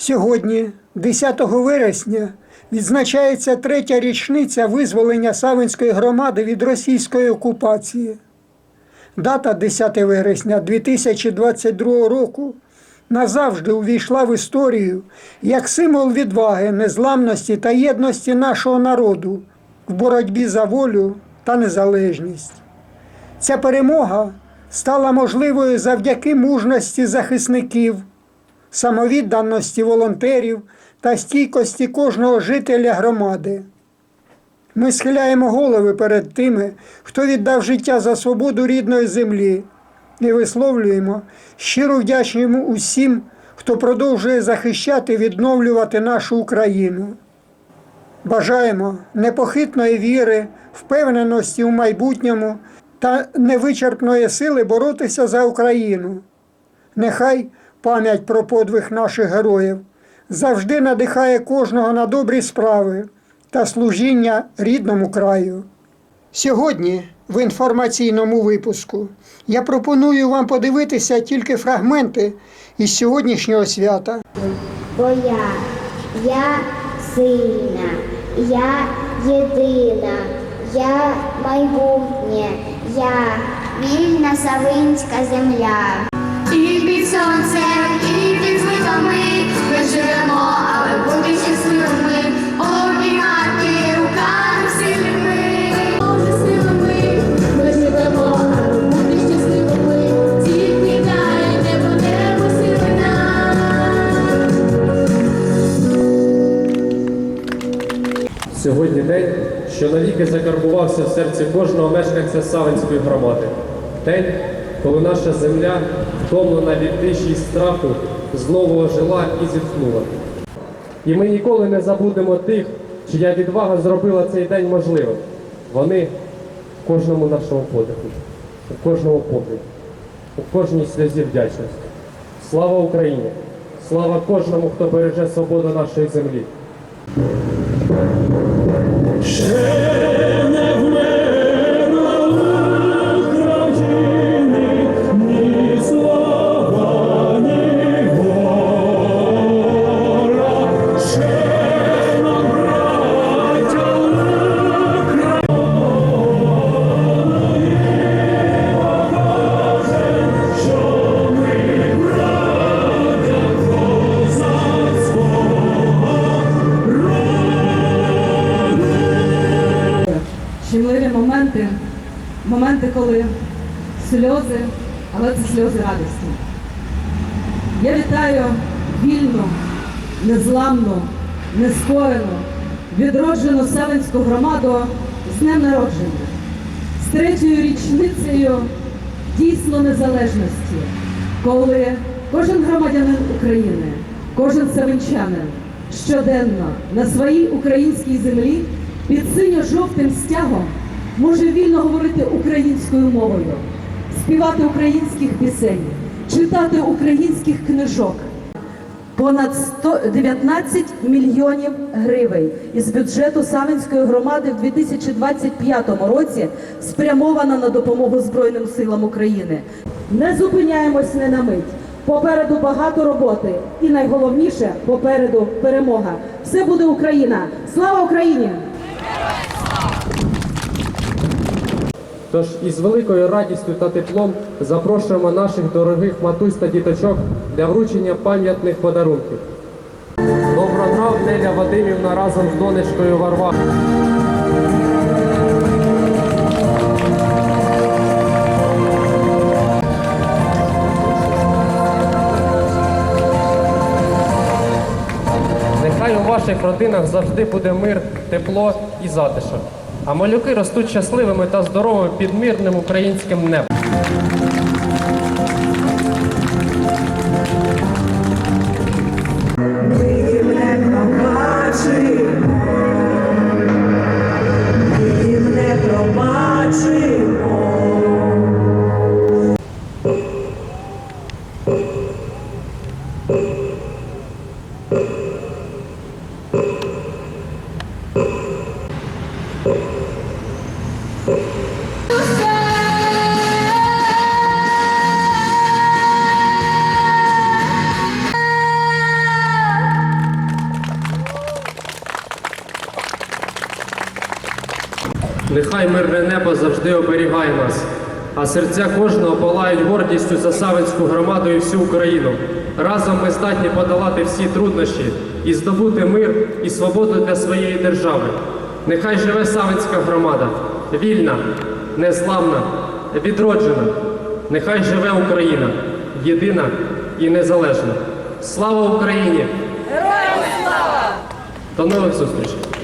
Сьогодні, 10 вересня, відзначається третя річниця визволення Савинської громади від російської окупації. Дата 10 вересня 2022 року назавжди увійшла в історію як символ відваги, незламності та єдності нашого народу в боротьбі за волю та незалежність. Ця перемога стала можливою завдяки мужності захисників, самовідданості волонтерів та стійкості кожного жителя громади. Ми схиляємо голови перед тими, хто віддав життя за свободу рідної землі, і висловлюємо щиру вдячність усім, хто продовжує захищати, відновлювати нашу Україну. Бажаємо непохитної віри, впевненості у майбутньому та невичерпної сили боротися за Україну. Нехай пам'ять про подвиг наших героїв завжди надихає кожного на добрі справи та служіння рідному краю. Сьогодні в інформаційному випуску я пропоную вам подивитися тільки фрагменти із сьогоднішнього свята. Бо я, я сильна, я єдина, я майбутнє, я вільна савинська земля. Сонцем, і під звитами ми живемо, бути щасливими, обіймати руками сильними, Боже силами, ми живемо, але бути щасливими, тільки дай небо, небо сили нам. Сьогодні день, що навіки закарбувався в серці кожного мешканця Савинської громади. День, коли наша земля, втомлена від тиші й страху, знову ожила і зітхнула. І ми ніколи не забудемо тих, чия відвага зробила цей день можливим. Вони в кожному нашому подиху, у кожному погляді, у кожній сльозі вдячності. Слава Україні! Слава кожному, хто береже свободу нашої землі! щемливі моменти, моменти, коли сльози, але це сльози радості. Я вітаю вільну, незламну, нескорену, відроджену Селенську громаду з днем народження, з третьою річницею дійсно незалежності, коли кожен громадянин України, кожен савинчанин щоденно на своїй українській землі під синьо-жовтим стягом може вільно говорити українською мовою, співати українських пісень, читати українських книжок. Понад 119 мільйонів гривень із бюджету Савинської громади в 2025 році спрямовано на допомогу Збройним силам України. Не зупиняємось не на мить. Попереду багато роботи, і найголовніше попереду перемога. Все буде Україна! Слава Україні! Тож із великою радістю та теплом запрошуємо наших дорогих матусь та діточок для вручення пам'ятних подарунків. Добронрав Неля Вадимівна разом з донечкою Варварою. Нехай у ваших родинах завжди буде мир, тепло і затишок. А малюки ростуть щасливими та здоровими під мирним українським небом. Нехай мирне небо завжди оберігає нас, а серця кожного палають гордістю за Савинську громаду і всю Україну. Разом ми здатні подолати всі труднощі і здобути мир і свободу для своєї держави. Нехай живе Савинська громада, вільна, незламна, відроджена. Нехай живе Україна, єдина і незалежна. Слава Україні! Героям слава! До нових зустрічей!